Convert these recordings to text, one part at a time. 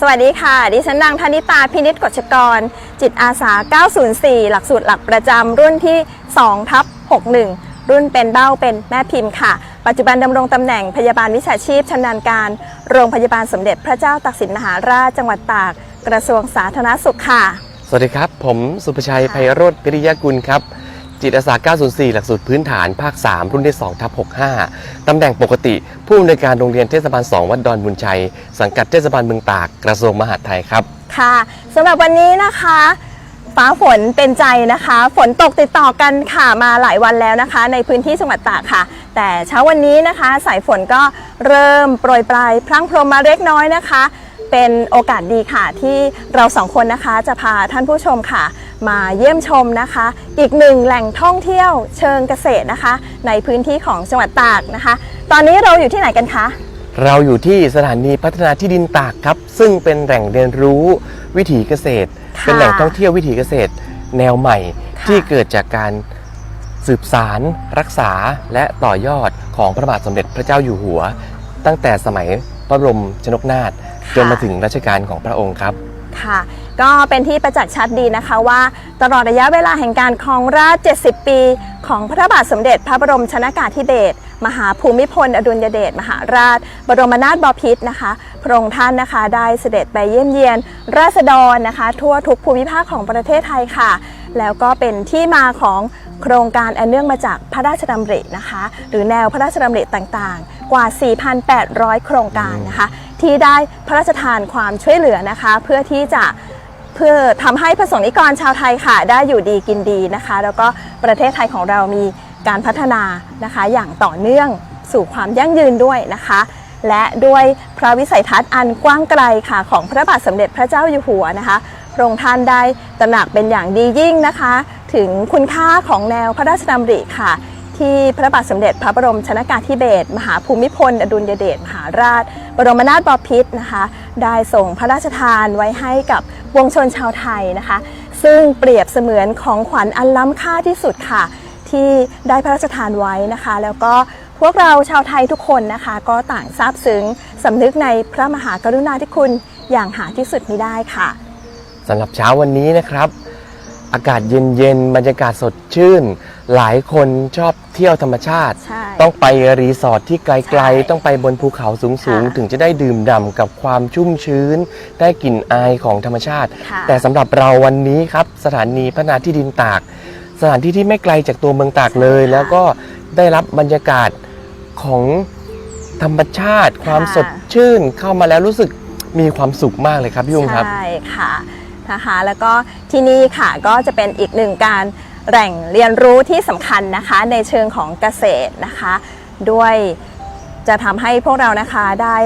สวัสดีค่ะ ดิฉันนางธนิตาพินิจกฎชกร จิตอาสา 904 หลักสูตรหลักประจำรุ่นที่2ทับ61 รุ่นเป็นเบ้าเป็นแม่พิมพ์ค่ะ ปัจจุบันดำรงตำแหน่งพยาบาลวิชาชีพชำนาญการ โรงพยาบาลสมเด็จพระเจ้าตากสินมหาราชจังหวัดตาก กระทรวงสาธารณสุขค่ะ สวัสดีครับ ผมสุภชัยไพโรธพิริยกุลครับ จิตอาสา 904 หลักสูตรพื้นฐานภาค 3 รุ่นที่2ทับ65 ตำแหน่งปกติ ผู้อำนวยการโรงเรียนเทศบาล 2 วัดดอนบุญชัย สังกัดเทศบาลเมืองตาก กระทรวงมหาดไทยครับ ค่ะสำหรับวันนี้นะคะ ฟ้าฝนเป็นใจนะคะ ฝนตกติดต่อกันค่ะมาหลายวันแล้วนะคะ ในพื้นที่จังหวัดตากค่ะ แต่เช้าวันนี้นะคะ สายฝนก็เริ่มโปรยปลายพรั่งพรมมาเล็กน้อยนะคะ เป็นโอกาสดีค่ะ ที่เราสองคนนะคะจะพาท่านผู้ชมค่ะ มาเยี่ยมชมนะคะ อีกหนึ่งแหล่งท่องเที่ยวเชิงเกษตรนะคะ ในพื้นที่ของจังหวัดตากนะคะ ตอนนี้เราอยู่ที่ไหนกันคะเราอยู่ที่สถานีพัฒนาที่ดินตากครับ ซึ่งเป็นแหล่งเรียนรู้วิถีเกษตรค่ะเป็นแหล่งท่องเที่ยววิถีเกษตร แนวใหม่ค่ะที่เกิดจากการสืบสารรักษาและต่อยอดของพระบาทสมเด็จพระเจ้าอยู่หัว ตั้งแต่สมัยพระบรมชนกนาถ จนมาถึงรัชกาลของพระองค์ครับ ค่ะ ก็เป็นที่ประจักษ์ชัดดีนะคะว่าตลอดระยะเวลาแห่งการครองราช 70 ปี ของพระบาทสมเด็จพระบรมชนากาธิเบศรมหาภูมิพล อดุลยเดชมหาราช บรมนาถบพิตรนะคะ พระองค์ท่านนะคะ ได้เสด็จไปเยี่ยมเยียน ราษฎรนะคะ ทั่วทุกภูมิภาคของประเทศไทยค่ะ แล้วก็เป็นที่มาของโครงการอันเนื่องมาจากพระราชดำรินะคะ หรือแนวพระราชดำริต่างๆ กว่า 4,800 โครงการนะคะ ที่ได้พระราชทานความช่วยเหลือนะคะ เพื่อที่จะเพื่อทำให้ประสงค์นิกรชาวไทยค่ะ ได้อยู่ดีกินดีนะคะ แล้วก็ประเทศไทยของเรามีการพัฒนานะคะ อย่างต่อเนื่องสู่ความยั่งยืนด้วยนะคะ และด้วยพระวิสัยทัศน์อันกว้างไกลค่ะของพระบาทสมเด็จพระเจ้าอยู่หัวนะคะพระองค์ท่านได้ตระหนักเป็นอย่างดียิ่งนะคะ ถึงคุณค่าของแนวพระราชดำริค่ะ ที่พระบาทสมเด็จพระบรมชนากาธิเบศรมหาภูมิพล อดุลยเดชมหาราช บรมนาถบพิตรนะคะ ได้ส่งพระราชทานไว้ให้กับปวงชนชาวไทยนะคะ ซึ่งเปรียบเสมือนของขวัญอันล้ำค่าที่สุดค่ะ ที่ได้พระราชทานไว้นะคะ แล้วก็พวกเราชาวไทยทุกคนนะคะ ก็ต่างซาบซึ้งสำนึกในพระมหากรุณาธิคุณอย่างหาที่สุดมิได้ค่ะสำหรับเช้าวันนี้นะครับ อากาศเย็นๆบรรยากาศสดชื่น หลายคนชอบเที่ยวธรรมชาติ ใช่ ต้องไปรีสอร์ทที่ไกใช่ลๆ ต้องไปบนภูเขาสูงค่ะๆถึงจะได้ดื่มด่ำกับความชุ่มชื้น ได้กลิ่นอายของธรรมชาติ ค่ะ แต่สำหรับเราวันนี้ครับ สถานีพัฒนาที่ดินตาก สถานที่ที่ไม่ไกลจากตัวเมืองตากเลยใช่ค่ะแล้วก็ได้รับบรรยากาศของธรรมชาติ ความค่ะสดชื่นเข้ามาแล้วรู้สึกมีความสุขมากเลยครับพี่ยุงครับ ใช่ค่ะนะคะแล้วก็ที่นี่ค่ะก็จะเป็นอีกหนึ่งการ แหล่งเรียนรู้ที่สำคัญนะคะในเชิงของเกษตรนะคะ ด้วยจะทำให้พวกเรานะคะได้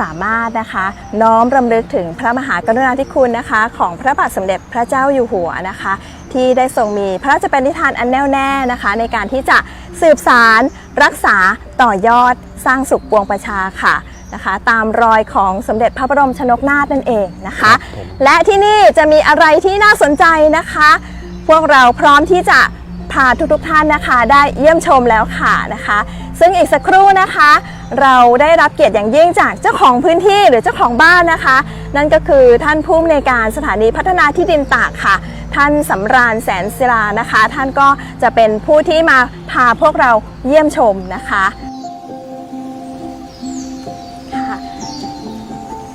สามารถนะคะน้อมรำลึกถึงพระมหากรุณาธิคุณนะคะ ของพระบาทสมเด็จพระเจ้าอยู่หัวนะคะ ที่ได้ทรงมีพระราชปณิธานอันแน่วแน่นะคะ ในการที่จะสืบสารรักษาต่อยอดสร้างสุขปวงประชาค่ะนะคะ ตามรอยของสมเด็จพระบรมชนกนาถนั่นเองนะคะครับผมและที่นี่จะมีอะไรที่น่าสนใจนะคะ พวกเราพร้อมที่จะพาทุกๆท่านนะคะ ได้เยี่ยมชมแล้วค่ะนะคะ ซึ่งอีกสักครู่นะคะ เราได้รับเกียรติอย่างยิ่งจากเจ้าของพื้นที่หรือเจ้าของบ้านนะคะ นั่นก็คือท่านผู้อำนวยการสถานีพัฒนาที่ดินตากค่ะ ท่านสำราญแสนศิลานะคะ ท่านก็จะเป็นผู้ที่มาพาพวกเราเยี่ยมชมนะคะ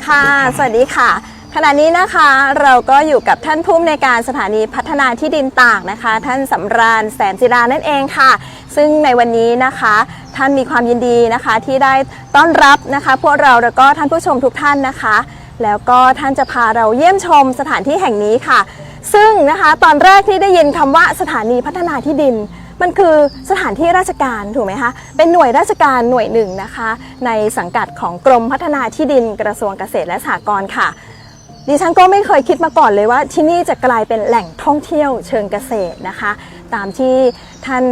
ค่ะ สวัสดีค่ะ ขณะนี้นะคะเราก็อยู่กับท่านผู้อำนวยการสถานีพัฒนาที่ดินตากนะคะ ท่านสำราญแสนจิรานั่นเองค่ะ ซึ่งในวันนี้นะคะ ท่านมีความยินดีนะคะที่ได้ต้อนรับนะคะ พวกเราแล้วก็ท่านผู้ชมทุกท่านนะคะ แล้วก็ท่านจะพาเราเยี่ยมชมสถานที่แห่งนี้ค่ะ ซึ่งนะคะตอนแรกที่ได้ยินคำว่าสถานีพัฒนาที่ดินมันคือสถานที่ราชการถูกไหมคะ เป็นหน่วยราชการหน่วยหนึ่งนะคะ ในสังกัดของกรมพัฒนาที่ดินกระทรวงเกษตรและสหกรณ์ค่ะ ดิฉันก็ไม่เคยคิดมาก่อนเลยว่า ที่นี่จะกลายเป็นแหล่งท่องเที่ยวเชิงเกษตรนะคะ ตามที่ท่าน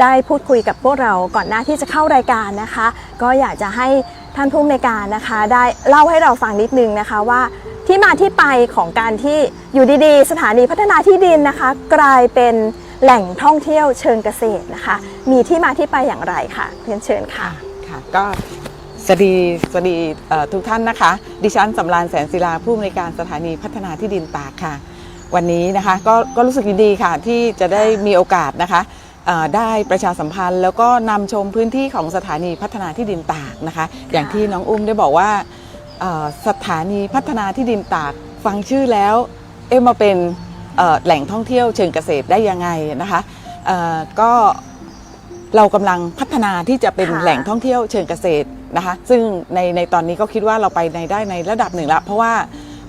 ได้พูดคุยกับพวกเราก่อนหน้าที่จะเข้ารายการนะคะ ก็อยากจะให้ท่านผู้อำนการนะคะ ได้เล่าให้เราฟังนิดนึงนะคะว่าที่มาที่ไปของการที่อยู่ดีๆ สถานีพัฒนาที่ดินนะคะ กลายเป็นแหล่งท่องเที่ยวเชิงเกษตรนะคะ มีที่มาที่ไปอย่างไรค่ะเรียนเชิญค่ะ ค่ะก็ สวัสดีสวัสดีเอ่อทุกท่านนะคะ ดิฉันสำรานแสนศิลาผู้อำนวยการสถานีพัฒนาที่ดินตากค่ะ วันนี้นะคะก็ก็รู้สึกยินดีค่ะที่จะได้มีโอกาสนะคะเอ่อได้ประชาสัมพันธ์ แล้วก็นำชมพื้นที่ของสถานีพัฒนาที่ดินตากนะคะ อย่างที่น้องอุ้มได้บอกว่าเอ่อสถานีพัฒนาที่ดินตากฟังชื่อแล้ว เอ๊ะมาเป็นเอ่อแหล่งท่องเที่ยวเชิงเกษตรได้ยังไงนะคะเอ่อก็เรากำลังพัฒนาที่จะเป็นค่ะแหล่งท่องเที่ยวเชิงเกษตร นะคะ ซึ่งในในตอนนี้ก็คิดว่าเราไปในได้ในระดับหนึ่งละเพราะว่า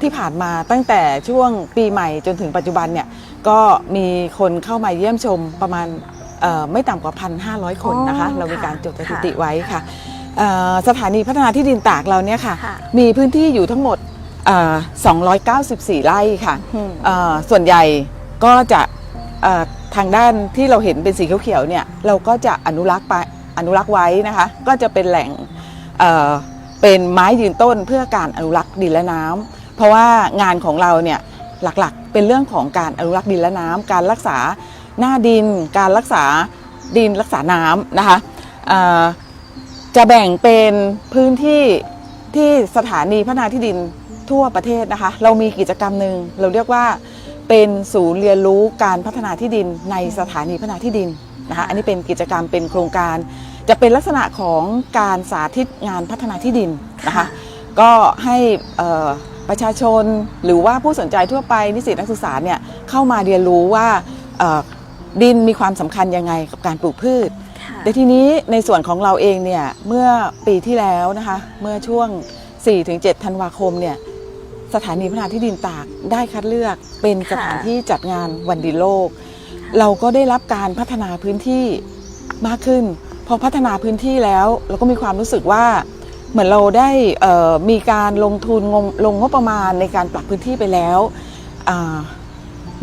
ที่ผ่านมาตั้งแต่ช่วงปีใหม่จนถึงปัจจุบันเนี่ยก็มีคนเข้ามาเยี่ยมชมประมาณเอ่อไม่ต่ำกว่า 1,500 คนนะคะอ๋อเรามีค่ะการจดสถิค่ะติไว้ค่ะเอ่อสถานีพัฒนาที่ดินตากเราเนี่ยค่ะค่ะมีพื้นที่อยู่ทั้งหมดเอ่อ294 ไร่ค่ะอืมเอ่อส่วนใหญ่ก็จะเอ่อทางด้านที่เราเห็นเป็นสีเขียวๆเนี่ย เราก็จะอนุรักษ์ไปอนุรักษ์ไว้นะคะ ก็จะเป็นแหล่ง เเป็นไม้ยืนต้นเพื่อการอนุรักษ์ดินและน้ำเพราะว่างานของเราเนี่ยหลักๆ เป็นเรื่องของการอนุรักษ์ดินและน้ำการรักษาหน้าดิน การรักษาดินรักษาน้ำนะคะจะแบ่งเป็นพื้นที่ที่สถานีพัฒนาที่ดินทั่วประเทศนะคะ เรามีกิจกรรมหนึ่งเราเรียกว่าเป็นศูนย์เรียนรู้การพัฒนาที่ดินในสถานีพัฒนาที่ดินนะคะ อันนี้เป็นกิจกรรมเป็นโครงการ จะเป็นลักษณะของการสาธิตงานพัฒนาที่ดินนะคะค่ะก็ให้เอ่อประชาชนหรือว่าผู้สนใจทั่วไปนิสิตนักศึกษาเนี่ยเข้ามาเรียนรู้ว่าเอ่อดินมีความสำคัญยังไงกับการปลูกพืชค่ะแต่ทีนี้ในส่วนของเราเองเนี่ยเมื่อปีที่แล้วนะคะเมื่อช่วง 4-7 ธันวาคมเนี่ยสถานีพัฒนาที่ดินตากได้คัดเลือกเป็นสถานที่จัดงานวันดินโลก เราก็ได้รับการพัฒนาพื้นที่มากขึ้น พอพัฒนาพื้นที่แล้วเราก็มีความรู้สึกว่าเหมือนเราได้เอ่อมีการลงทุนงงลงงบประมาณในการปรับพื้นที่ไปแล้วอ่า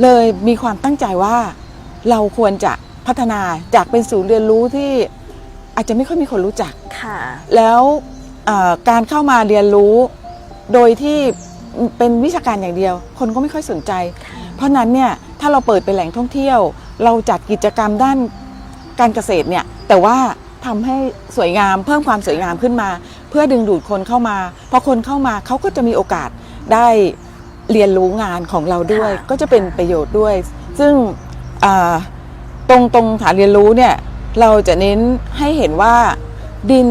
เลยมีความตั้งใจว่าเราควรจะพัฒนาจากเป็นศูนย์เรียนรู้ที่อาจจะไม่ค่อยมีคนรู้จักค่ะแล้วเอ่อการเข้ามาเรียนรู้โดยที่เป็นวิชาการอย่างเดียว คนก็ไม่ค่อยสนใจ เพราะฉะนั้นเนี่ยถ้าเราเปิดเป็นแหล่งท่องเที่ยว เราจัดกิจกรรมด้าน การเกษตรเนี่ยแต่ว่าทำให้สวยงามเพิ่มความสวยงามขึ้นมา เพื่อดึงดูดคนเข้ามาพอคนเข้ามาเขาก็จะมีโอกาสได้เรียนรู้งานของเราด้วยค่ะก็จะเป็นประโยชน์ด้วย ซึ่งอ่าตรงตรงฐานเรียนรู้เนี่ยเราจะเน้นให้เห็นว่าดิน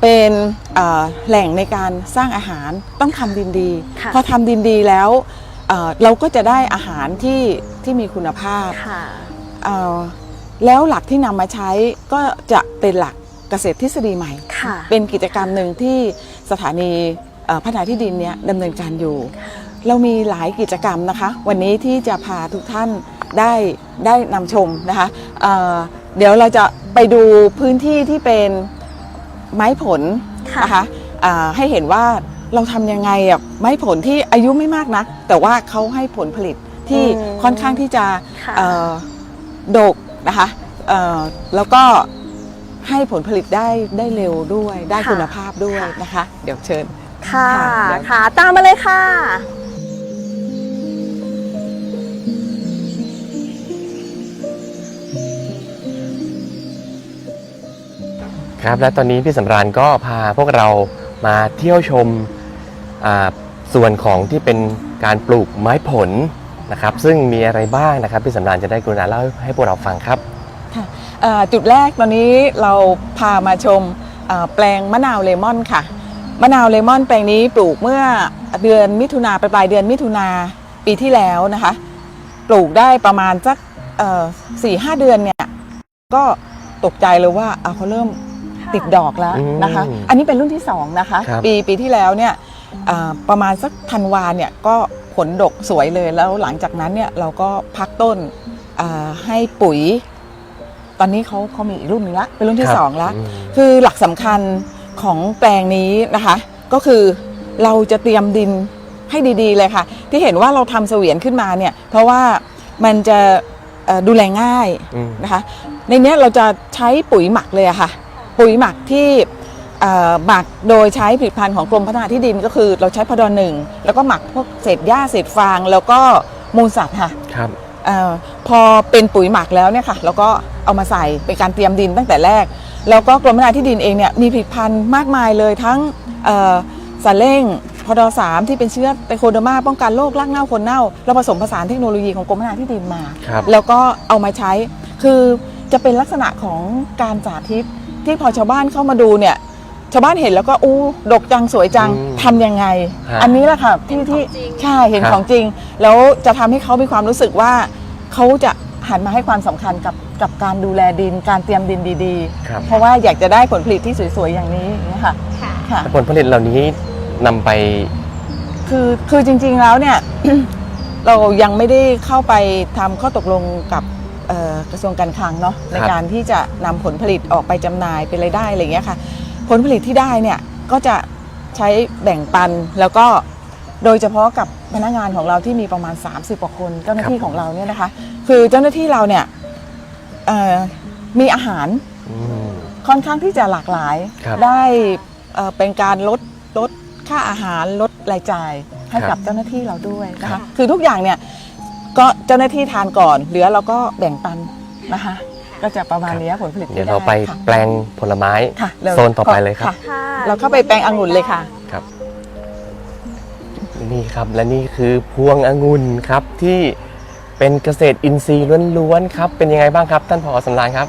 เป็นเอ่อแหล่งในการสร้างอาหารต้องทำดินดีค่ะพอทำดินดีแล้วเอ่อเราก็จะได้อาหารที่ที่มีคุณภาพค่ะเอ่อ แล้วหลักที่นำมาใช้ก็จะเป็นหลักเกษตรทฤษฎีใหม่ ค่ะ เป็นกิจกรรมหนึ่งที่สถานีเอ่อพัฒนาที่ดินเนี่ยดำเนินการอยู่ เรามีหลายกิจกรรมนะคะ วันนี้ที่จะพาทุกท่านได้ได้นำชมนะคะเอ่อเดี๋ยวเราจะไปดูพื้นที่ที่เป็นไม้ผลค่ะนะคะอ่าให้เห็นว่าเราทำยังไงอะไม้ผลที่อายุไม่มากนักแต่ว่าเขาให้ผลผลิตที่อืมค่อนข้างที่จะค่ะ เอ่อดก นะคะเอ่อแล้วก็ให้ผลผลิตได้ได้เร็วด้วยได้ค่ะคุณภาพด้วยค่ะนะคะ เดี๋ยวเชิญค่ะค่ะเดี๋ยวค่ะตามมาเลยค่ะครับและตอนนี้พี่สำราญก็พาพวกเรามาเที่ยวชมอ่าส่วนของที่เป็นการปลูกไม้ผล นะครับซึ่งมีอะไรบ้างนะครับพี่สำราญจะได้กรุณาเล่าให้พวกเราฟังครับค่ะเอ่อจุดแรกตอนนี้เราพามาชมเอ่อแปลงมะนาวเลมอนค่ะมะนาวเลมอนแปลงนี้ปลูกเมื่อเดือนมิถุนาปลายๆเดือนมิถุนาปีที่แล้วนะคะ ปลูกได้ประมาณสักสี่ห้าเดือนเนี่ยก็ตกใจเลยว่าเอาเขาเริ่มติดดอกแล้วนะคะอืมอันนี้เป็นรุ่นที่สองนะคะครับปีปีที่แล้วเนี่ยเอ่อประมาณสักธันวาเนี่ยก็ ผลดกสวยเลยแล้วหลังจากนั้นเนี่ยเราก็พักต้นเอ่อให้ปุ๋ย ตอนนี้เขาเขามีอีกรุ่นหนึ่งละเป็นรุ่นที่ครับสองละอืมคือหลักสำคัญของแปลงนี้นะคะ ก็คือเราจะเตรียมดินให้ดีๆเลยค่ะ ที่เห็นว่าเราทำเสวียนขึ้นมาเนี่ย เพราะว่ามันจะเอ่อดูแลง่ายอืมนะคะ ในเนี้ยเราจะใช้ปุ๋ยหมักเลยอะค่ะ ปุ๋ยหมักที่เอ่อ หมักโดยใช้ผลิตภัณฑ์ของกรมพัฒนาที่ดินก็คือ เราใช้พดอหนึ่งแล้วก็หมักพวกเศษหญ้าเศษฟาง แล้วก็มูลสัตว์ค่ะครับเออพอเป็นปุ๋ยหมักแล้วเนี่ยค่ะเราก็เอามาใส่เป็นการเตรียมดินตั้งแต่แรก แล้วก็กรมพัฒนาที่ดินเองเนี่ยมีผลิตภัณฑ์มากมายเลยทั้งเอ่อสารเร่งพอดสามที่เป็นเชื้อไตโคเดอร์มาป้องกันโรครากเน่าคนเน่าเราผสมผสานเทคโนโลยีของกรมพัฒนาที่ดินมาครับแล้วก็เอามาใช้คือจะเป็นลักษณะของการสาธิตที่พอชาวบ้านเข้ามาดูเนี่ย ชาวบ้านเห็นแล้วก็อู้ดกจังสวยจังอืมทำยังไง ฮะ อันนี้แหละค่ะที่ที่ใช่เห็นครับของจริง แล้วจะทำให้เขามีความรู้สึกว่าเขาจะหันมาให้ความสำคัญกับกับการดูแลดิน การเตรียมดินดีครับ ๆ เพราะว่าอยากจะได้ผลผลิตที่สวยๆอย่างนี้อย่างนี้ยค่ะค่ะ ค่ะ ผลผลิตเหล่านี้นำไป คือคือจริงๆแล้วเนี่ย เรายังไม่ได้เข้าไปทำข้อตกลงกับเอ่อกระทรวงการคลังเนาะในการที่จะนำผลผลิตออกไปจำหน่ายเป็นรายได้อะไรอย่างเงี้ยค่ะ ผลผลิตที่ได้เนี่ยก็จะใช้แบ่งปันแล้วก็โดยเฉพาะกับพนักงานของเราที่มีประมาณ 30กว่าคนเจ้าหน้าที่ของเราเนี่ยนะคะ คือเจ้าหน้าที่เราเนี่ยเอ่อมีอาหารอืมค่อนข้างที่จะหลากหลายครับได้เอ่อเป็นการลดลดค่าอาหารลดรายจ่ายให้ครับกับเจ้าหน้าที่เราด้วยนะครัคะบคือทุกอย่างเนี่ยก็เจ้าหน้าที่ทานก่อนเหลือเราก็แบ่งปันนะคะ ก็จะประมาณนี้ผลผลิตที่เดี๋ยวเราไปค่ะ แปลงผลไม้ค่ะเร็วโซนต่อไปเลยครับะเราเข้าไปแปลงองุ่นเลยค่ะ ครับนี่ครับและนี่คือพวงองุ่นครับที่เป็นเกษตรอินทรีย์ล้วนๆครับ เป็นยังไงบ้างครับ ท่านผอสำรานครับ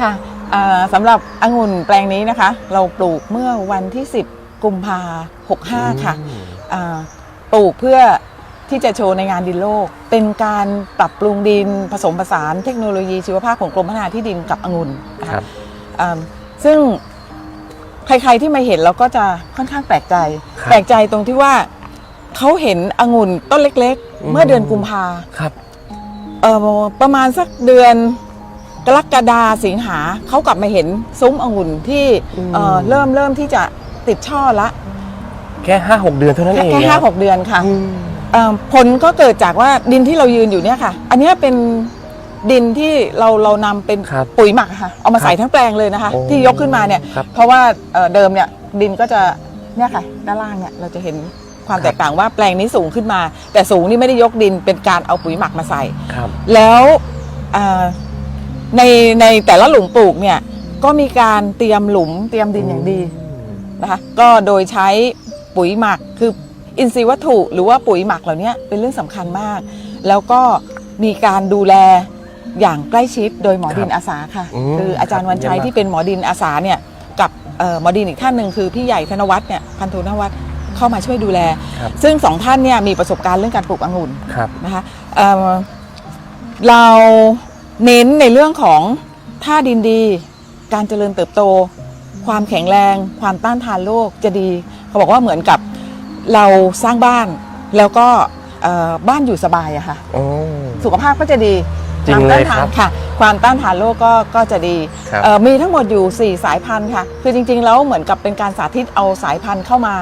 ค่ะเอ่อสำหรับองุ่นแปลงนี้นะคะ เราปลูกเมื่อวันที่ 10 กุมภา65ค่ะอืม อ่าปลูกเพื่อ ที่จะโชว์ในงานดินโลก เป็นการปรับปรุงดินผสมผสานเทคโนโลยีชีวภาพของกรมพัฒนาที่ดินกับองุ่นนะครัคะบอ่าซึ่งใครๆที่มาเห็นเราก็จะค่อนข้างแปลกใจ ครับ แปลกใจตรงที่ว่าเขาเห็นองุ่นต้นเล็กอืมๆเมื่อเดือนกุมภาครับ เอ่อประมาณสักเดือนกรกฎาสิงหาเขากลับมาเห็นซุ้มองุ่นที่เอ่อเริ่มเริ่มที่จะติดช่อละแค่ห้าหกเดือนเท่านั้นเองแค่นะห้าหกเดือนค่ะ อืมเอ่อ ผลก็เกิดจากว่าดินที่เรายืนอยู่เนี่ยค่ะ อันเนี้ยเป็นดินที่เราเรานำเป็นครับปุ๋ยหมักอะค่ะเอามาใส่ครับทั้งแปลงเลยนะคะ โอ้ที่ยกขึ้นมาเนี่ย ครับเพราะว่าเอ่อเดิมเนี่ยดินก็จะเนี่ยค่ะ ด้านล่างเนี่ยเราจะเห็นความครับ แตกต่างว่าแปลงนี้สูงขึ้นมา แต่สูงนี่ไม่ได้ยกดินเป็นการเอาปุ๋ยหมักมาใส่ ครับ แล้วเอ่อในในแต่ละหลุมปลูกเนี่ยก็มีการเตรียมหลุมเตรียมดินอย่างดี นะคะก็โดยใช้ปุ๋ยหมักคือ อินทรีย์วัตถุหรือว่าปุ๋ยหมักเหล่านี้เป็นเรื่องสำคัญมาก แล้วก็มีการดูแลอย่างใกล้ชิดโดยหมอดินครับอาสาค่ะอืมคืออาจารย์วันชัยเยี่ยมมากที่เป็นหมอดินอาสาเนี่ยกับเอ่อหมอดินอีกท่านหนึ่งคือพี่ใหญ่ธนวัฒน์เนี่ยพันธุนวัฒน์เข้ามาช่วยดูแลครับซึ่งสองท่านเนี่ยมีประสบการณ์เรื่องการปลูกองุ่นครับนะคะเอ่อเราเน้นในเรื่องของท่าดินดี การเจริญเติบโต ความแข็งแรง ความต้านทานโรคจะดี เขาบอกว่าเหมือนกับ เราสร้างบ้านแล้วก็เอ่อบ้านอยู่สบายอะค่ะโอ้สุขภาพก็จะดีจริงความเลต้านยทาคนรับค่ะ ความต้านทานโรคก็ก็จะดีครับเอ่อมีทั้งหมดอยู่ 4 สายพันธุ์ค่ะ คือจริงๆแล้วเหมือนกับเป็นการสาธิตเอาสายพันธุ์เข้ามา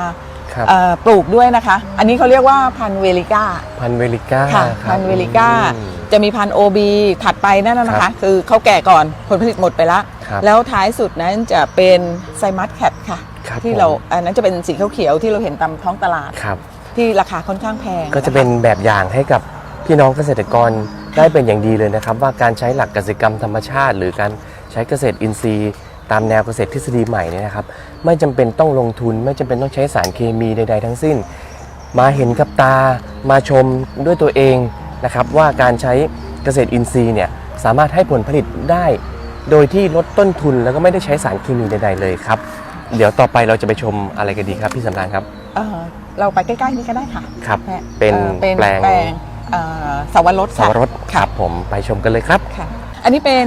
ครับเอ่อปลูกด้วยนะคะ อันนี้เขาเรียกว่าพันธุ์เวลิก้า พันเวลิก้าค่ะรับพันธุ์เวลิก้าอืมจะมีพันธุ์โอบีถัดไปนั่นนะครัคะบคือเขาแก่ก่อนผลผลิตหมดไปแล้วครับแล้วท้ายสุดนั้นจะเป็นไซมัสแคทค่ะ ครับที่ผมเราอันนั้นจะเป็นสีเขียวๆที่เราเห็นตามท้องตลาด ครับ ที่ราคาค่อนข้างแพงก็จะเป็นแบบอย่างให้กับพี่น้องเกษตรกรได้เป็นอย่างดีเลยนะครับ ว่าการใช้หลักเกษตรกรรมธรรมชาติ หรือการใช้เกษตรอินทรีย์ ตามแนวเกษตรทฤษฎีใหม่เนี่ยนะครับ ไม่จำเป็นต้องลงทุน ไม่จำเป็นต้องใช้สารเคมีใด ๆ ทั้งสิ้น มาเห็นกับตามาชมด้วยตัวเองนะครับ ว่าการใช้เกษตรอินทรีย์เนี่ยสามารถให้ผลผลิตได้ โดยที่ลดต้นทุนแล้วก็ไม่ได้ใช้สารเคมีใด ๆ เลยครับ เดี๋ยวต่อไปเราจะไปชมอะไรกันดีครับพี่สำรานครับ เอ่อเราไปใกล้ๆนี้ก็ได้ค่ะครับแม่เป็นอ่อเป็นแปลง แปลงเอ่อสาวรสสาวค่ะ รสครับผมไปชมกันเลยครับ ค่ะ อันนี้เป็น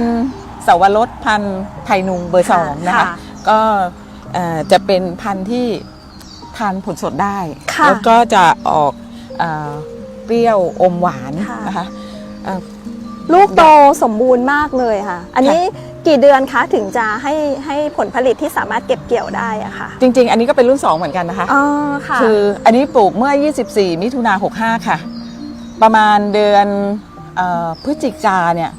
สาวรสพันธุ์ไทยนุงเบอร์สองนะคะ ค่ะก็เอ่อจะเป็นพันธุ์ที่ทานผลสดได้ ค่ะแล้วก็จะออกเอ่อเปรี้ยวอมหวานค่ะ นะคะเอ่อ ลูกโตสมบูรณ์มากเลยค่ะ อันนี้กี่เดือนคะถึงจะให้ให้ผลผลิตที่สามารถเก็บเกี่ยวได้อะค่ะ จริง ๆ อันนี้ก็เป็นรุ่น 2 เหมือนกันนะคะอ๋อค่ะคืออันนี้ปลูกเมื่อ 24 มิถุนา65 ค่ะ ประมาณเดือนเออพฤศจิกาเนี่ย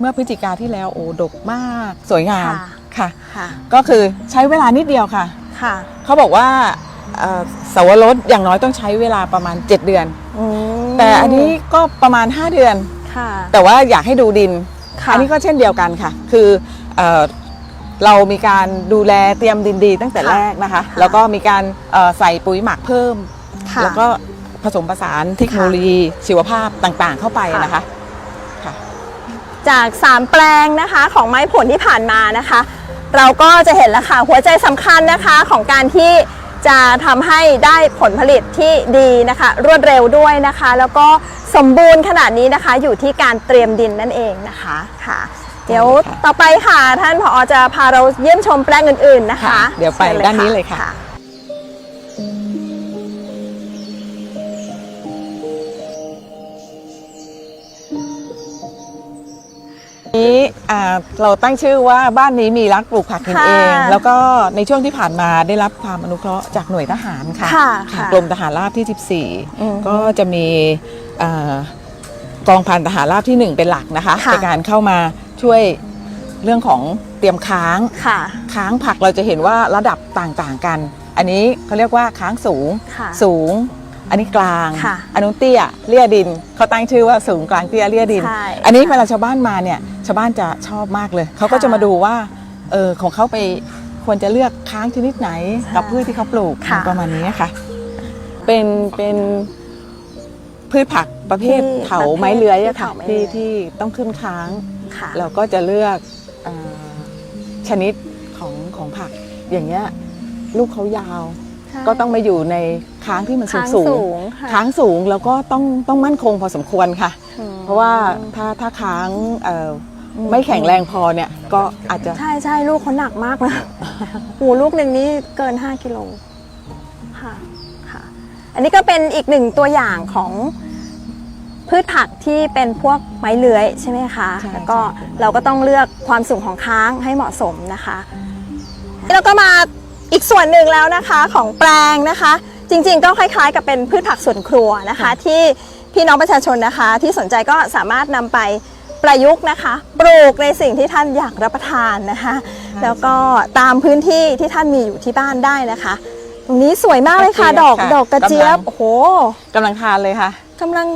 เมื่อพฤศจิกาที่แล้วโอ้ดกมากสวยงามค่ะค่ะค่ะก็คือใช้เวลานิดเดียวค่ะค่ะ เขาบอกว่าเอ่อสาวรสอย่างน้อยต้องใช้เวลาประมาณ 7 เดือนอืมแต่อันนี้ก็ประมาณ 5 เดือน ค่ะ แต่ว่าอยากให้ดูดินค่ะอันี้ก็เช่นเดียวกันค่ะ คือเออเรามีการดูแลเตรียมดินดีตั้งแต่ค่ะแรกนะคะค่ะแล้วก็มีการเอ่อใส่ปุ๋ยหมักเพิ่มค่ะแล้วก็ผสมผสานเทคโนโลยีชีวภาพต่างๆ เข้าไปค่ะนะคะค่ะจาก 3 แปลงนะคะของไม้ผลที่ผ่านมานะคะ เราก็จะเห็นแล้วค่ะหัวใจสำคัญนะคะของการที่ จะทำให้ได้ผลผลิตที่ดีนะคะ รวดเร็วด้วยนะคะ แล้วก็สมบูรณ์ขนาดนี้นะคะ อยู่ที่การเตรียมดินนั่นเองนะคะค่ะ เดี๋ยวค่ะต่อไปค่ะ ท่านผอจะพาเราเยี่ยมชมแปลงอื่น ๆนะคะค่ะเดี๋ยวไปชิญด้านนี้เลยค่ะ นี้อ่าเราตั้งชื่อว่าบ้านนี้มีรักปลูกผักกินค่ะเองแล้วก็ในช่วงที่ผ่านมาได้รับความอนุเคราะห์จากหน่วยทหารค่ะค่ะค่ะกรมทหารราบที่ อืม14 ก็จะมีอ่ากองพันทหารราบที่ 1 เป็นหลักนะคะค่ะ ในการเข้ามาช่วยเรื่องของเตรียมค้าง ค่ะ ค้างผักเราจะเห็นว่าระดับต่างๆกัน อันนี้เขาเรียกว่าค้างสูง ค่ะสูง อันนี้กลาง ค่ะอันนู้นเตี้ยเลี่ยดินเขาตั้งชื่อว่าสูงกลางเตี้ยเลี่ยดิน ใช่อันนี้เวลาชาวบ้านมาเนี่ยชาวบ้านจะชอบมากเลย เขาก็จะมาดูว่าเออของเขาไปควรจะเลือกค้างชนิดไหนกับพืชที่เขาปลูกค่ะประมาณนี้ค่ะ เป็นเป็นพืชผักประเภทที่เถาไม้เลื้อยอะค่ะเถาไม้ที่เลื้อย ที่ต้องขึ้นค้าง ค่ะ เราก็จะเลือกเออชนิดของของผักอย่างเงี้ยลูกเขายาวใช่ ก็ต้องมาอยู่ในค้างที่มันสูค้างงสูงสูงค่ะค้างสูงแล้วก็ต้องต้องมั่นคงพอสมควรค่ะอืมเพราะว่าถ้าถ้าค้างเอ่ออไม่แข็งแรงพอเนี่ยก็อาจจะใช่ใช่ลูกเขาหนักมากนะหูลูกหนึ่งนี่เกิน 5กิโลค่ะค่ะ อันนี้ก็เป็นอีกหนึ่งตัวอย่างของพืชผักที่เป็นพวกไม้เลื้อยใช่ไหมคะใช่แล้วก็ใช่เราก็ต้องเลือกความสูงของค้างให้เหมาะสมนะคะ แล้วก็มา อีกส่วนหนึ่งแล้วนะคะของแปลงนะคะ จริงๆก็คล้ายๆ กับเป็นพืชผักสวนครัวนะคะ ที่พี่น้องประชาชนนะคะ ที่สนใจก็สามารถนำไปประยุกต์นะคะ ปลูกในสิ่งที่ท่านอยากรับประทานนะคะ แล้วก็ตามพื้นที่ที่ท่านมีอยู่ที่บ้านได้นะคะ ตรงนี้สวยมากเลยค่ะ ดอกดอกกระเจี๊ยบโอ้โหกำลังทานเลยค่ะกำลัง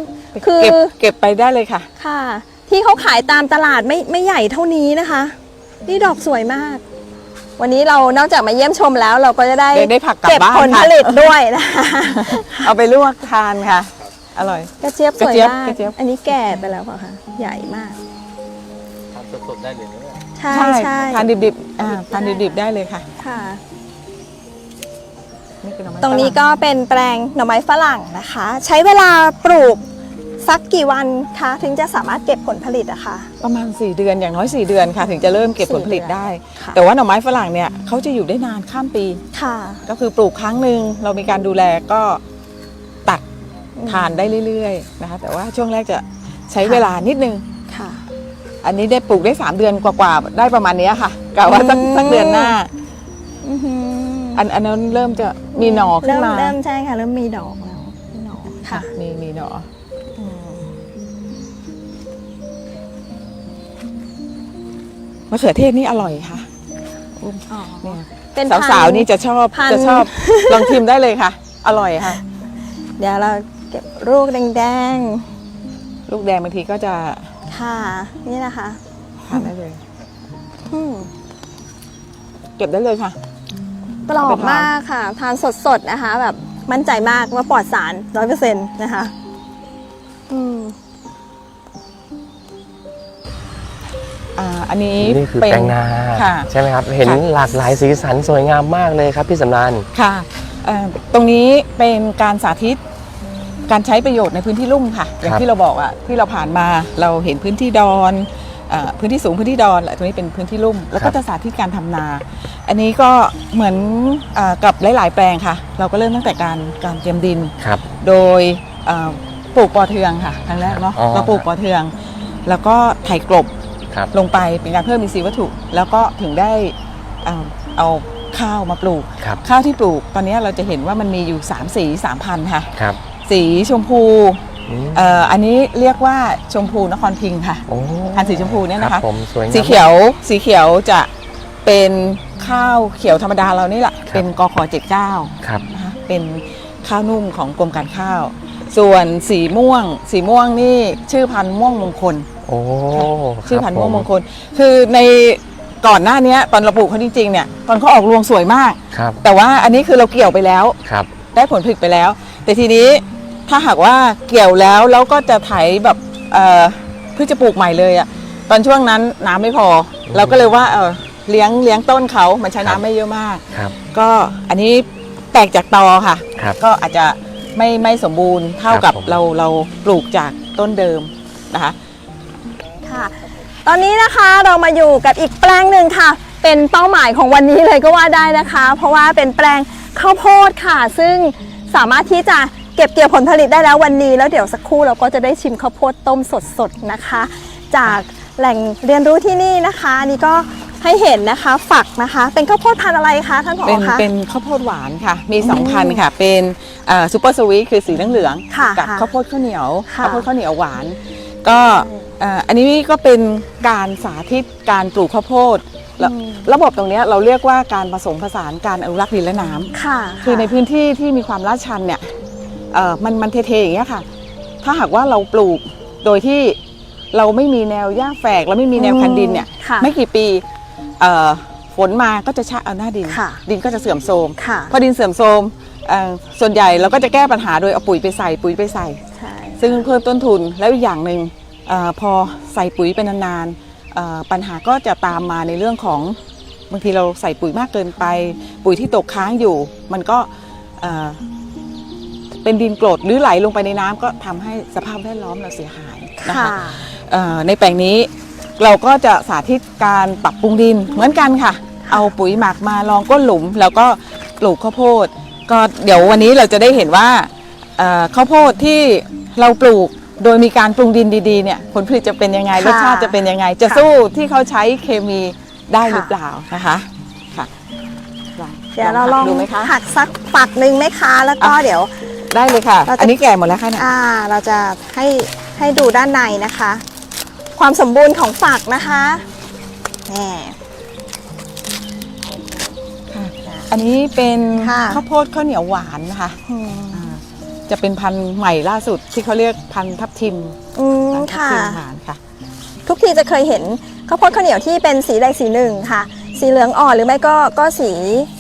คือเก็บเก็บไปได้เลยค่ะค่ะ ที่เขาขายตามตลาดไม่ไม่ใหญ่เท่านี้นะคะ นี่ดอกสวยมาก วันนี้เรานอกจากมาเยี่ยมชมแล้วเราก็จะได้ได้ได้ผักกลับเก็บบ้านผลค่ะผลิตด้วยนะคะเอาไปลวกทานค่ะ อร่อย กระเจี๊ยบสวยกระเจี๊ยบมากกระเจี๊ยบ อันนี้แก่ไปแล้วเปล่าคะใหญ่มากทำสดๆได้เลยเนี่ยใช่ใช่ทานดิบๆอ่าทานดิบๆได้เลยค่ะค่ะ นี่คือหอไม้ตรงนี้ฝก็เป็นแปลงหน่อไม้ฝรั่งนะคะ ใช้เวลาปลูก สักกี่วันคะถึงจะสามารถเก็บผลผลิตอะคะ ประมาณ 4 เดือนอย่างน้อย 4 เดือนค่ะ ถึงจะเริ่มเก็บผลผลิตได้ ค่ะ แต่ว่าหน่อไม้ฝรั่งเนี่ยเขาจะอยู่ได้นานข้ามปี ค่ะก็คือปลูกครั้งหนึ่งเรามีการดูแลก็ตัดทานได้เรื่อยๆนะคะแต่ว่าช่วงแรกจะใช้เวลานิดนึง ค่ะ อันนี้ได้ปลูกได้ 3 เดือนกว่าๆได้ประมาณเนี้ยค่ะกะว่าสักอืม สักเดือนหน้า อื้อหืออันอันนั้นเริ่มจะมีหน่อขึ้เริ่นมมาเริ่มใช่ค่ะ เริ่มมีดอกแล้วมีหน่อค่ะ มีมีหน่ออื มะเขือเทศนี่อร่อยค่ะอ๋อเนี่ยเป็นพันธุ์ สาวๆนี่จะชอบพันธุ์ จะชอบลองชิมได้เลยค่ะ อร่อยค่ะ เดี๋ยวเราเก็บลูกแดงลูกแดงบางทีก็จะๆ ค่ะ นี่นะคะทานได้เลย อืมเก็บได้เลยค่ะ กรอเอาบไปทานมากค่ะ ทานสดๆนะคะ แบบมั่นใจมากว่าปลอดสารร้อยเปอร์เซ็นต์นะคะ อืม อ่าอันนี้นี่คือเป็แปลงนาค่ะใช่ไหมครับเห็นค่ะหลากหลายสีสันสวยงามมากเลยครับพี่สำรานค่ะเอ่อตรงนี้เป็นการสาธิตการใช้ประโยชน์ในพื้นที่ลุ่มค่ะ อย่างครับที่เราบอกอะที่เราผ่านมาเราเห็นพื้นที่ดอนเออพื้นที่สูงพื้นที่ดอนและตรงนี้เป็นพื้นที่ลุ่ม แล้วก็จะสาธิตการทำนา อันนี้ก็เหมือนเออกับหลาย ๆ แปลงค่ะ เราก็เริ่มตั้งแต่การการเตรียมดินครับโดยเอ่อปลูกปอเทืองค่ะครั้งแรกเนาะอ๋อเราปลูกปอเทือง แล้วก็ไถกลบ ครับลงไปเป็นการเพิ่มอินทรีย์วัตถุ แล้วก็ถึงได้เอาเอาข้าวมาปลูก ครับข้าวที่ปลูกตอนนี้เราจะเห็นว่ามันมีอยู่ 3 สี3พันธุ์ค่ะ ครับสีชมพูอืมเอ่ออันนี้เรียกว่าชมพูนครพิงค์ค่ะ โอ้พันธุ์สีชมพูเนี่ยนะคะ รับผมสวยงาม สีเขียวสีเขียวจะเป็นข้าวเขียวธรรมดาเรานี่แหละครับ เป็นกขเจ็ดเก้า ครับ นะคะเป็นข้าวนุ่มของกรมการข้าว ส่วนสีม่วง สีม่วงนี่ชื่อพันธุ์ม่วงมงคล โอ้ชื่อพันธุ์ครับม่วงผมงคล คือในก่อนหน้าเนี้ยตอนเราปลูกเขาจริงๆเนี่ยตอนเขาออกรวงสวยมากครับแต่ว่าอันนี้คือเราเกี่ยวไปแล้วครับได้ผลผลิตไปแล้ว แต่ทีนี้ถ้าหากว่าเกี่ยวแล้วแล้วก็จะไถแบบเอ่อเพื่อจะปลูกใหม่เลยอะตอนช่วงนั้นน้ำไม่พอ เราก็เลยว่าเออเลี้ยงเลี้ยงต้นเขามันใช้น้ำไม่เยอะมากครับก็อันนี้แตกจากตอค่ะครับก็อาจจะไม่ไม่สมบูรณ์เท่าครับกับผมเราเราปลูกจากต้นเดิมนะคะ ค่ะ ตอนนี้นะคะเรามาอยู่กับอีกแปลงหนึ่งค่ะ เป็นเป้าหมายของวันนี้เลยก็ว่าได้นะคะ เพราะว่าเป็นแปลงข้าวโพดค่ะ ซึ่งสามารถที่จะเก็บเกี่ยวผลผลิตได้แล้ววันนี้ แล้วเดี๋ยวสักครู่เราก็จะได้ชิมข้าวโพดต้มสดๆนะคะ จากแหล่งเรียนรู้ที่นี่นะคะอันนี่ก็ให้เห็นนะคะ ฝักนะคะ เป็นข้าวโพดพันธุ์อะไรคะท่านผอเป็นคะ เป็นข้าวโพดหวานค่ะ มีสองพันธุ์ค่ะ เป็นซูเปอร์สวีทคือสีเหลืองๆค่ะกับค่ะข้าวโพดข้าวเหนียวค่ะ ข้าวโพดข้าวเหนียวหวาน ก็เอ่ออันนี้ก็เป็นการสาธิตการปลูกข้าวโพดแล้วระบบตรงเนี้ยเราเรียกว่าการผสมผสานการอนุรักษ์ดินและน้ำค่ะ คือในพื้นที่ที่มีความลาดชันเนี่ยเอ่อมันมันเทๆอย่างเงี้ยค่ะ ถ้าหากว่าเราปลูกโดยที่เราไม่มีแนวหญ้าแฝกแล้วไม่มีแนวคันดินเนี่ยค่ะไม่กี่ปีเอ่อฝนมาก็จะชะเอาหน้าดินค่ะดินก็จะเสื่อมโทรมค่ะพอดินเสื่อมโทรมเอ่อส่วนใหญ่เราก็จะแก้ปัญหาโดยเอาปุ๋ยไปใส่ปุ๋ยไปใส่ใช่ซึ่งเพิ่มต้นทุนแล้วอีกอย่างหนึ่งเออ พอใส่ปุ๋ยไปนานๆเอ่อปัญหาก็จะตามมาในเรื่องของบางทีเราใส่ปุ๋ยมากเกินไป ปุ๋ยที่ตกค้างอยู่ มันก็เอ่อเป็นดินกรดหรือไหลลงไปในน้ำก็ทำให้สภาพแวดล้อมเราเสียหายนะค่ะคะเอ่อในแปลงนี้เราก็จะสาธิตการปรับปรุงดินเหมือนกันค่ะ เอาปุ๋ยหมักมาลองก้นหลุม แล้วก็ปลูกข้าวโพด ก็เดี๋ยววันนี้เราจะได้เห็นว่าเอ่อข้าวโพดที่เราปลูก โดยมีการปรุงดินดีๆเนี่ยผลผลิตจะเป็นยังไงค่ะรสชาติจะเป็นยังไงจะค่ะสู้ที่เขาใช้เคมีได้หรือค่ะเปล่านะคะค่ะลองเดี๋ยวเราลองดูไหมคะหักสักฝักหนึ่งไหมคะ แล้วก็อะเดี๋ยวได้เลยค่ะเราจะอันนี้แก่หมดแล้วค่ะเนี่ยอ่าเราจะให้ให้ดูด้านในนะคะ ความสมบูรณ์ของฝักนะคะแหมอันนี้เป็นค่ะข้าวโพดข้าวเหนียวหวานนะคะอืมอ่า จะเป็นพันธุ์ใหม่ล่าสุดที่เขาเรียกพันธุ์ทับทิมอืมพันธุ์ทับค่ะ ทิมหวานค่ะ ทุกทีจะเคยเห็นข้าวโพดข้าวเหนียวที่เป็นสีใดสีหนึ่งค่ะ สีเหลืองอ่อนหรือไม่ก็ก็สี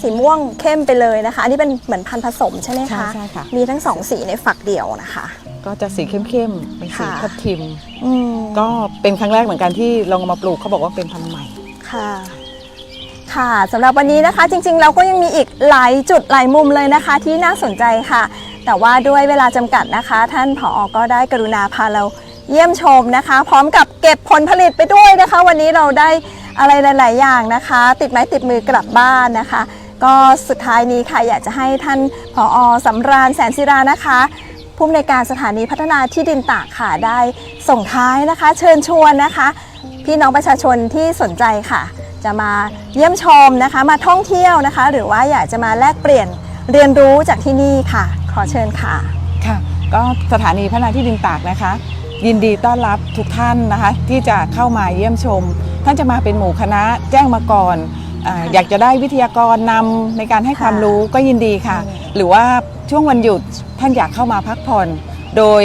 สีม่วงเข้มไปเลยนะคะ อันนี้เป็นเหมือนพันธุ์ผสมใช่ไหมใช่คะใช่ค่ะ มีทั้งสองสีในฝักเดียวนะคะ ก็จะสีเข้มๆเป็นสีค่ะ ทับทิม อืมก็เป็นครั้งแรกเหมือนกันที่ลองเอามาปลูกเขาบอกว่าเป็นพันธุ์ใหม่ ค่ะ ค่ะสำหรับวันนี้นะคะ จริงๆ เราก็ยังมีอีกหลายจุดหลายมุมเลยนะคะ ที่น่าสนใจค่ะ แต่ว่าด้วยเวลาจำกัดนะคะ ท่านผออก็ได้กรุณาพาเราเยี่ยมชมนะคะ พร้อมกับเก็บผลผลิตไปด้วยนะคะ วันนี้เราได้อะไรหลาย ๆ อย่างนะคะ ติดไม้ติดมือกลับบ้านนะคะ ก็สุดท้ายนี้ค่ะอยากจะให้ท่านผออสำราญแสนศิรานะคะผู้อำนวยการสถานีพัฒนาที่ดินตากค่ะได้ส่งท้ายนะคะ เชิญชวนนะคะ พี่น้องประชาชนที่สนใจค่ะ จะมาเยี่ยมชมนะคะ มาท่องเที่ยวนะคะ หรือว่าอยากจะมาแลกเปลี่ยนเรียนรู้จากที่นี่ค่ะ ขอเชิญค่ะ ค่ะ ก็สถานีพัฒนาที่ดินตากนะคะ ยินดีต้อนรับทุกท่านนะคะ ที่จะเข้ามาเยี่ยมชม ท่านจะมาเป็นหมู่คณะแจ้งมาก่อนอาอยากจะได้วิทยากรนำในการให้ค่ะความรู้ก็ยินดีค่ะอืมหรือว่าช่วงวันหยุดท่านอยากเข้ามาพักผ่อน โดย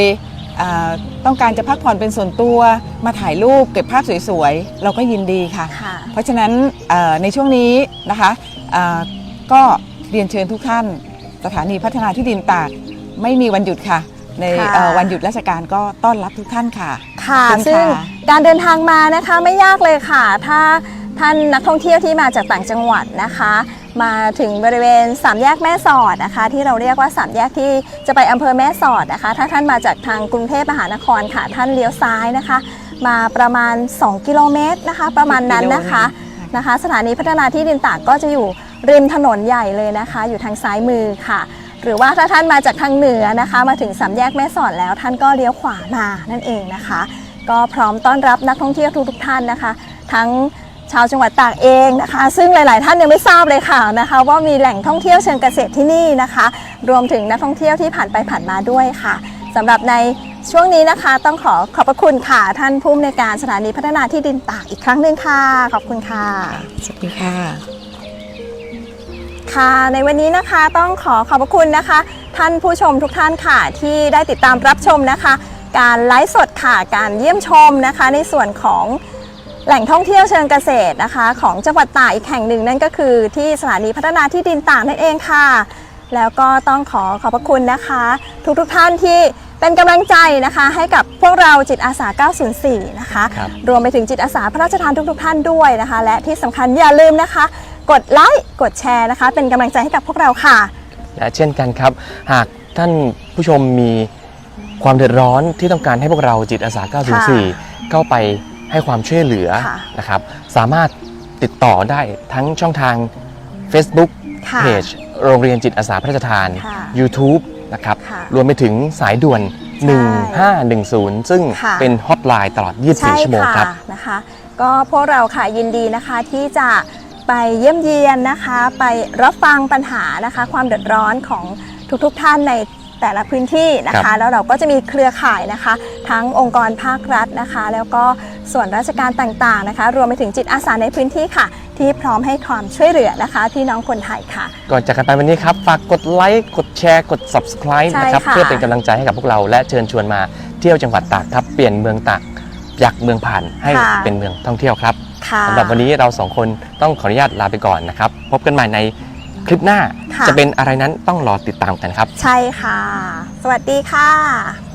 อ่าต้องการจะพักผ่อนเป็นส่วนตัวมาถ่ายรูปเก็บภาพสวยๆ เราก็ยินดีค่ะค่ะเพราะฉะนั้นเอ่อในช่วงนี้นะคะอ่าก็เรียนเชิญทุกท่าน สถานีพัฒนาที่ดินตากไม่มีวันหยุดค่ะ ในค่ะ เอ่อวันหยุดราชการก็ต้อนรับทุกท่านค่ะ ค่ะ ขอบคุณซึ่งค่ะการเดินทางมานะคะไม่ยากเลยค่ะ ถ้าท่านนักท่องเที่ยวที่มาจากต่างจังหวัดนะคะ มาถึงบริเวณสามแยกแม่สอดนะคะ ที่เราเรียกว่าสามแยกที่จะไปอำเภอแม่สอดนะคะ ถ้าท่านมาจากทางกรุงเทพมหานครค่ะ ท่านเลี้ยวซ้ายนะคะ มาประมาณ 2 กิโลเมตรนะคะ ประมาณนั้นนะคะ นะคะสถานีพัฒนาที่ดินตากก็จะอยู่ ริมถนนใหญ่เลยนะคะ อยู่ทางซ้ายมือค่ะ หรือว่าถ้าท่านมาจากทางเหนือนะคะ มาถึงสามแยกแม่สอดแล้วท่านก็เลี้ยวขวามานั่นเองนะคะ ก็พร้อมต้อนรับนักท่องเที่ยวทุกๆท่านนะคะ ทั้งชาวจังหวัดตากเองนะคะ ซึ่งหลาย ๆ ท่านยังไม่ทราบเลยค่ะนะคะ ว่ามีแหล่งท่องเที่ยวเชิงเกษตรที่นี่นะคะ รวมถึงนักท่องเที่ยวที่ผ่านไปผ่านมาด้วยค่ะสำหรับในช่วงนี้นะคะต้องขอขอบพระคุณค่ะท่านผู้อำนวยการสถานีพัฒนาที่ดินตากอีกครั้งหนึ่งค่ะ ขอบคุณค่ะ สวัสดีค่ะ ค่ะในวันนี้นะคะต้องขอขอบพระคุณนะคะ ท่านผู้ชมทุกท่านค่ะที่ได้ติดตามรับชมนะคะ การไลฟ์สดค่ะการเยี่ยมชมนะคะ ในส่วนของแหล่งท่องเที่ยวเชิงเกษตรนะคะ ของจังหวัดตากอีกแห่งหนึ่งนั่นก็คือที่สถานีพัฒนาที่ดินตากนั่นเองค่ะ แล้วก็ต้องขอขอบพระคุณนะคะ ทุกทุกๆท่านที่เป็นกำลังใจนะคะให้กับพวกเราจิตอาสา 904 นะคะครับรวมไปถึงจิตอาสาพระราชทานทุกๆท่านด้วยนะคะ และที่สำคัญอย่าลืมนะคะ กดไลค์กดแชร์นะคะ เป็นกำลังใจให้กับพวกเราค่ะ และเช่นกันครับ หากท่านผู้ชมมีความเดือดร้อนที่ต้องการให้พวกเราจิตอาสา 904 เข้าไปให้ความช่วยเหลือค่ะนะครับ สามารถติดต่อได้ทั้งช่องทาง Facebook ค่ะเพจโรงเรียนจิตอาสาพระราชทาน ค่ะ YouTube นะครับ ค่ะรวมไปถึงสายด่วนใช่1510 ซึ่งค่ะ เป็นฮอตไลน์ตลอดใช่24 ชั่วโมงครับค่ะนะคะ ก็พวกเราค่ะยินดีนะคะที่จะ ไปเยี่ยมเยียนนะคะ ไปรับฟังปัญหานะคะ ความเดือดร้อนของทุกๆท่านในแต่ละพื้นที่นะครัคะ บ แล้วเราก็จะมีเครือข่ายนะคะ ทั้งองค์กรภาครัฐนะคะ แล้วก็ส่วนราชการต่างๆนะคะ รวมไปถึงจิตอาสาในพื้นที่ค่ะ ที่พร้อมให้ความช่วยเหลือนะคะ พี่น้องคนไทยค่ะ ก่อนจากกันไปวันนี้ครับ ฝากกดไลค์กดแชร์กด subscribe ใช่นะครับ ค่ะ เพื่อเป็นกำลังใจให้กับพวกเราและเชิญชวนมาเที่ยวจังหวัดตากครับ เปลี่ยนเมืองตากจากเมืองผ่านให้ค่ะเป็นเมืองท่องเที่ยวครับ ค่ะ สำหรับวันนี้เราสองคนต้องขออนุญาตลาไปก่อนนะครับ พบกันใหม่ในคลิปหน้า ค่ะ จะเป็นอะไรนั้นต้องรอติดตามกันครับ ใช่ค่ะ สวัสดีค่ะ